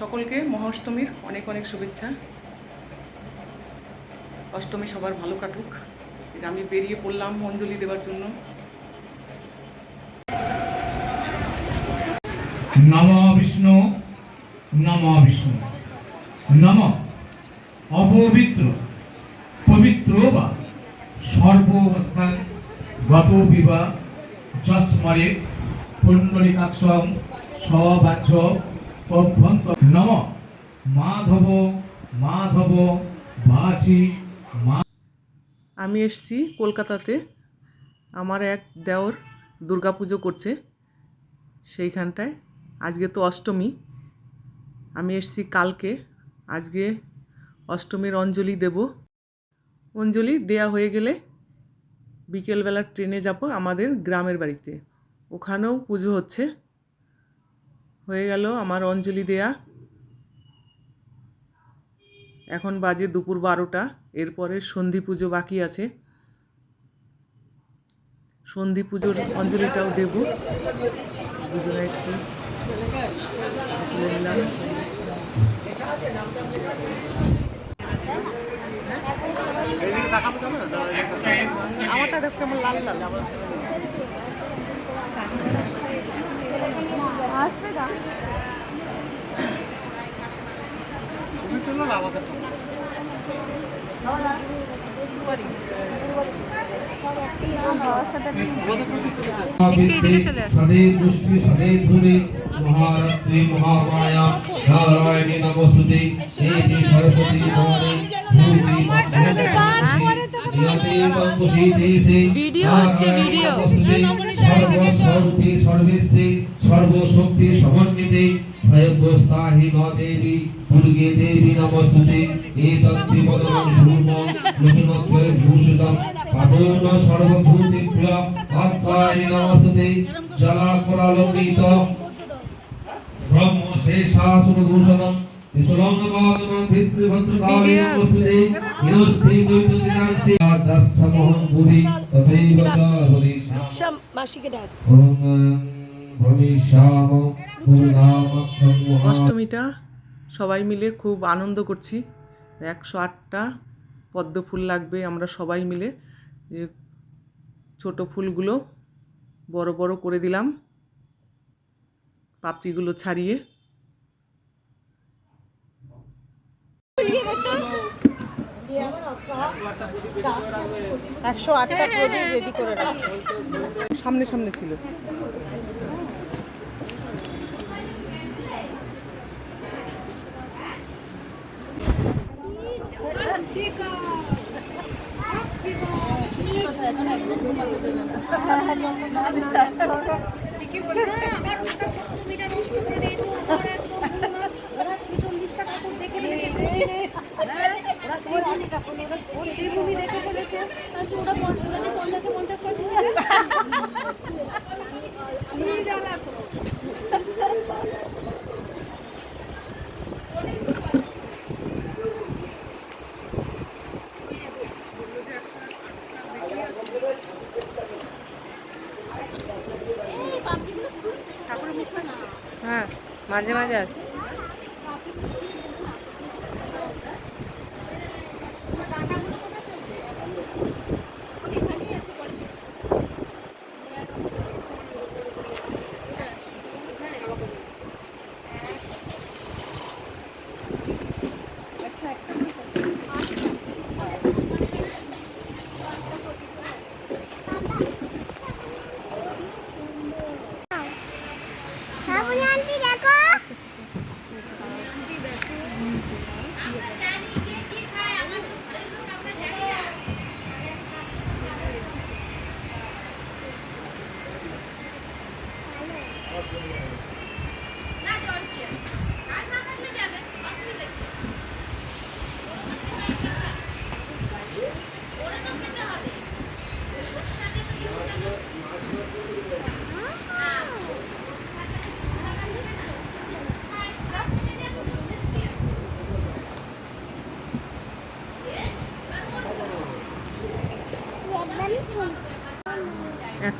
সকলকে মহাষ্টমীর অনেক অনেক শুভেচ্ছা। অষ্টমী সবার ভালো কাটুক। আমি বেরিয়ে পড়লাম অঞ্জলি দেওয়ার জন্য। নম বিষ্ণু নম বিষ্ণু। নম। অপবিত্র, পবিত্র বা সর্ব অবস্থায় গত সবাচ্য অভ্যন্ত। নম। মাধব মাধব, বাচি। আমি এসছি কলকাতাতে। আমার এক দেওর দুর্গাপুজো করছে সেইখানটায়। আজকে তো অষ্টমী। আমি এসছি কালকে। আজকে অষ্টমীর অঞ্জলি দেব। অঞ্জলি দেয়া হয়ে গেলে বিকেলবেলা ট্রেনে যাব আমাদের গ্রামের বাড়িতে। ওখানেও পুজো হচ্ছে। হয়ে গেল আমার অঞ্জলি দেয়া। এখন বাজে দুপুর বারোটা এরপরে সন্ধি পুজো বাকি আছে। সন্ধি পুজোর অঞ্জলিটাও দেব। দুজনে একটু নিলাম আমারটা দেখো কেমন লাল লাল। আবার সদে পুষ্টি সদে ধ্রুবে মহারাত্রি মহামায়া নারায়ণী নমস্তুতে দেবী ভিডিও হচ্ছে, ভিডিও। সর্বস্বরূপী সর্বেস্তে সর্বশক্তি সমন্বিতে ভয়গ্রস্তাহি ন দেবী দুর্গে দেবী নমস্তুতে। লোচনত্বয় ভূষিতম পাদৌন নমস্তুতে জলাকরালোকিত ব্রহ্ম শেষাসুরভূষণম মাসিকে ডাক। পূর্ণামক্ষম মহা অষ্টমীটা সবাই মিলে খুব আনন্দ করছি। একশো আটটা পদ্ম ফুল লাগবে আমরা সবাই মিলে। যে ছোট ফুলগুলো বড় বড় করে দিলাম পাপড়িগুলো ছাড়িয়ে। একশো আটটা রেডি করে সামনে সামনে ছিল। শ্রীভূমি দেখে বলেছে আচ্ছা ওরা পঞ্চরাতে পঞ্চাশে পঞ্চাশ পাচ্ছে সেটা নিয়ে যারা তো হ্যাঁ মাঝে মাঝে আসছে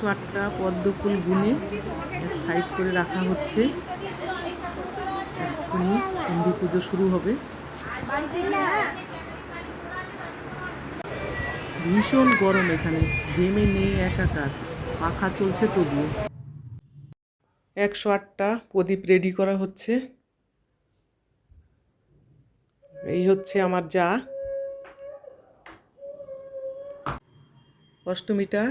একশো আটটা পদ্ম ফুল গুনে এক সাইড করে রাখা হচ্ছে। এক্ষুনি সন্ধি পুজো শুরু হবে। ভীষণ গরম এখানে। ঘেমে নিয়ে একাকার। পাখা চলছে তবুও। একশো আটটা প্রদীপ রেডি করা হচ্ছে। এই হচ্ছে আমার যা। অষ্টমীটা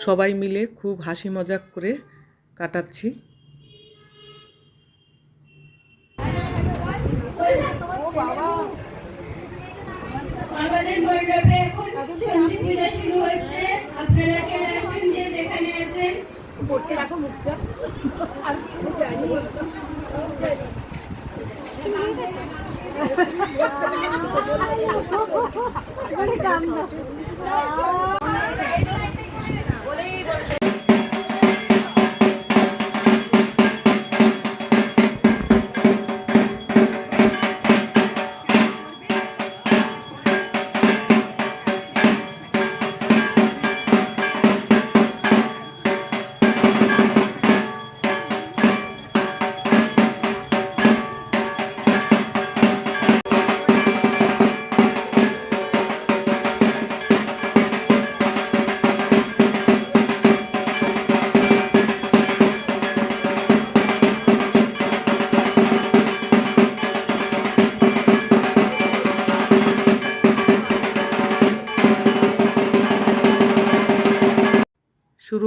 সবাই মিলে খুব হাসি মজাক করে কাটাচ্ছি।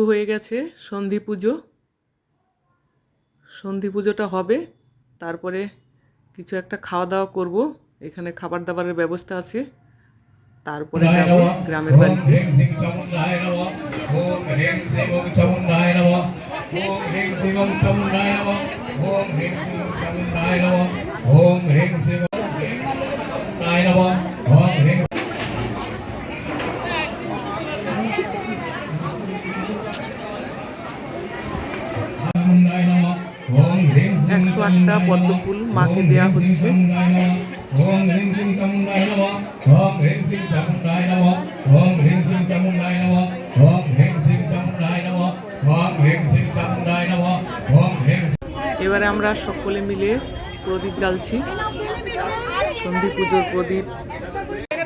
হয়ে গেছে সন্ধি পুজো। সন্ধি পুজোটা হবে তারপরে কিছু একটা খাওয়া দাওয়া করব। এখানে খাবার দাবারের ব্যবস্থা আছে। তারপরে যাব গ্রামের বাড়িতে। ওম হ্রিং সিং চামুন্ডায় নমঃ ওম হ্রিং সিং ওম চামুন্ডায় নমঃ ওম হ্রিং সিং ওম চামুন্ডায় নমঃ ওম হ্রিং সিং ওম চামুন্ডায় নমঃ ওম হ্রিং সিং ওম চামুন্ডায় নমঃ ওম হ্রিং চামুন্ডায় নমঃ ওম হ্রিং সিং একশো আটটা পদ্ম ফুল মাকে দেয়া হচ্ছে। ওম হ্রিং সিং চামুন্ডায় নমঃ ওম হ্রিং সিং চামুন্ডায় নমঃ ওম হ্রিং সিং চামুন্ডায় নমঃ ওম হ্রিং সিং চামুন্ডায় নমঃ ওম হ্রিং সিং চামুন্ডায় নমঃ ওম হ্রিং এবারে আমরা সকলে মিলে প্রদীপ জ্বালছি। সন্ধি পুজোর প্রদীপ।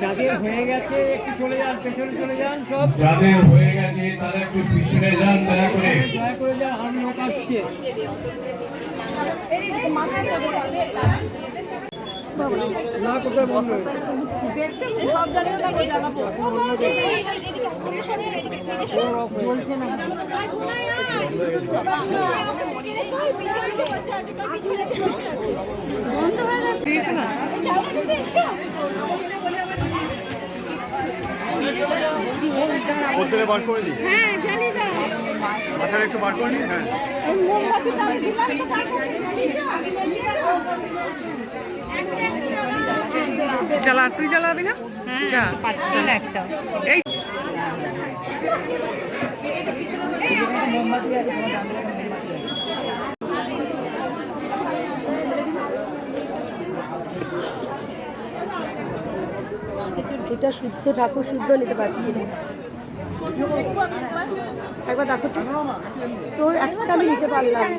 যাদের হয়ে গেছে একটু চলে যান পেছনে চলে যান সব। যাদের হয়ে গেছে তারা একটু পিছনে যান দয়া করে। দয়া করে যান আর লোক আসছে। না কোথায় বন্ধ বলছে না বন্ধ হয়ে গেছে। দিয়েছে না ওর বার করে দিই হ্যাঁ জানি না। মাথাটা একটু বার করে নিই হ্যাঁ। জ্বালা তুই জ্বালাবি না? হ্যাঁ পাচ্ছি না একটা। এই এটা শুদ্ধ ঠাকুর শুদ্ধ নিতে পারছি না। একবার দেখো। তোর একটা আমি নিতে পারলাম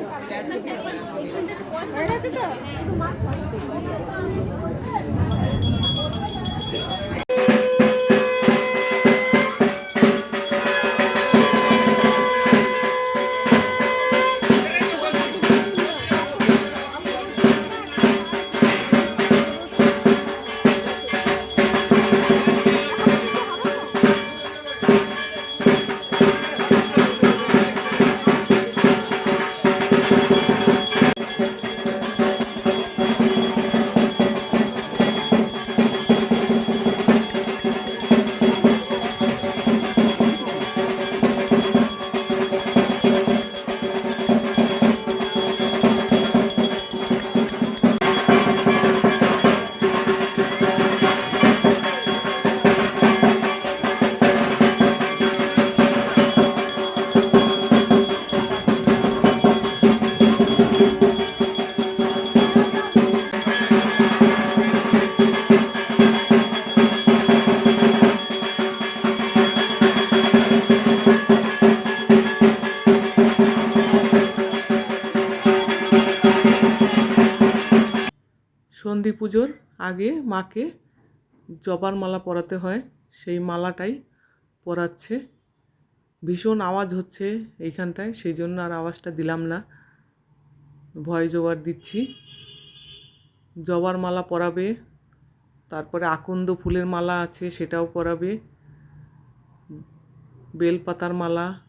সন্ধি পুজোর আগে মাকে জবার মালা পরাতে হয়। সেই মালাটাই পরাচ্ছে। ভীষণ আওয়াজ হচ্ছে এইখানটায়, সেই জন্য আর আওয়াজটা দিলাম না। ভয় জবার দিচ্ছি। জবার মালা পরাবে, তারপরে আকন্দ ফুলের মালা আছে সেটাও পরাবে। বেলপাতার মালা,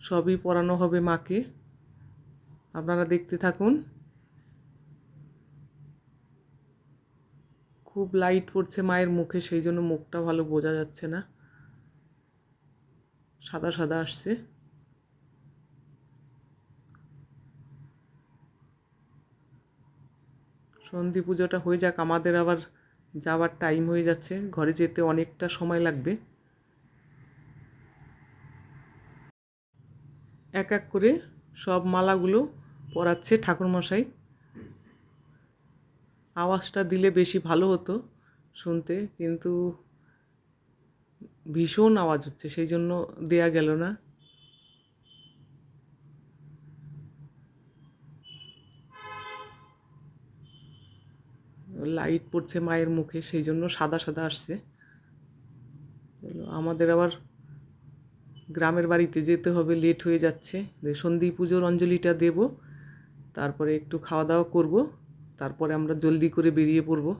সবই পরানো হবে মাকে। আপনারা দেখতে থাকুন। খুব লাইট পড়ছে মায়ের মুখে, সেই জন্য মুখটা ভালো বোঝা যাচ্ছে না। সাদা সাদা আসছে। সন্ধি পুজোটা হয়ে যাক, আমাদের আবার যাওয়ার টাইম হয়ে যাচ্ছে। ঘরে যেতে অনেকটা সময় লাগবে। এক এক করে সব মালাগুলো পরাচ্ছে ঠাকুরমশাই। আওয়াজটা দিলে বেশি ভালো হতো শুনতে, কিন্তু ভীষণ আওয়াজ হচ্ছে, সেই জন্য দেয়া গেল না। লাইট পড়ছে মায়ের মুখে, সেই জন্য সাদা সাদা আসছে। আমাদের আবার গ্রামের বাড়িতে যেতে হবে, লেট হয়ে যাচ্ছে। সন্ধি পুজোর অঞ্জলিটা দেব, তারপরে একটু খাওয়া দাওয়া করব। তারপরে আমরা জলদি করে বেরিয়ে পড়ব।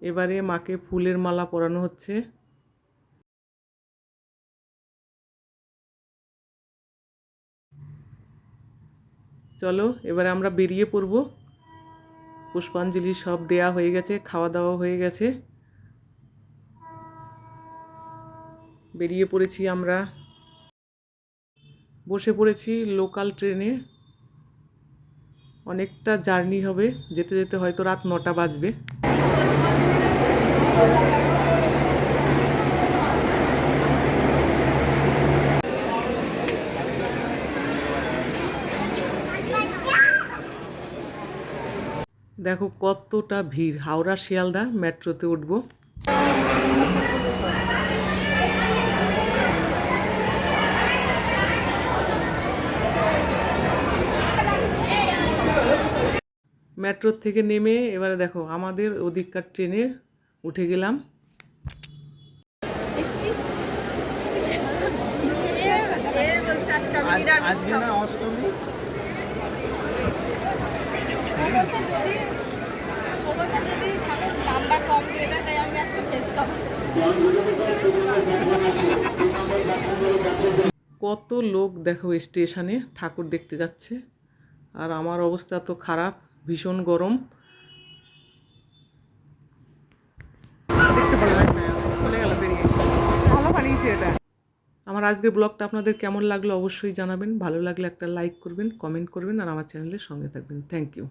এবারে মাকে ফুলের মালা পরানো হচ্ছে। চলো, এবারে আমরা বেরিয়ে পড়ব। পুষ্পাঞ্জলি সব দেয়া হয়ে গেছে, খাওয়া দাওয়া হয়ে গেছে। বেরিয়ে পড়েছি আমরা। বসে পড়েছি লোকাল ট্রেনে অনেকটা জার্নি হবে, যেতে যেতে হয়তো রাত নটা বাজবে। দেখো কতটা ভিড় হাওড়া শিয়ালদা মেট্রোতে উঠবো। মেট্রোর থেকে নেমে এবারে দেখো আমাদের ওদিককার ট্রেনে উঠে গেলাম। আজকে না অষ্টমী? কত লোক দেখো স্টেশনে ঠাকুর দেখতে যাচ্ছে আর আমার অবস্থা তো খারাপ। ভীষণ গরম। দেখতে চলে গেল বেরিয়ে। ভালো বানিয়েছে এটা। আমার আজকের ব্লগটা আপনাদের কেমন লাগল অবশ্যই জানাবেন। ভালো লাগলে একটা লাইক করবেন কমেন্ট করবেন আর আমার চ্যানেলের সঙ্গে থাকবেন। Thank you.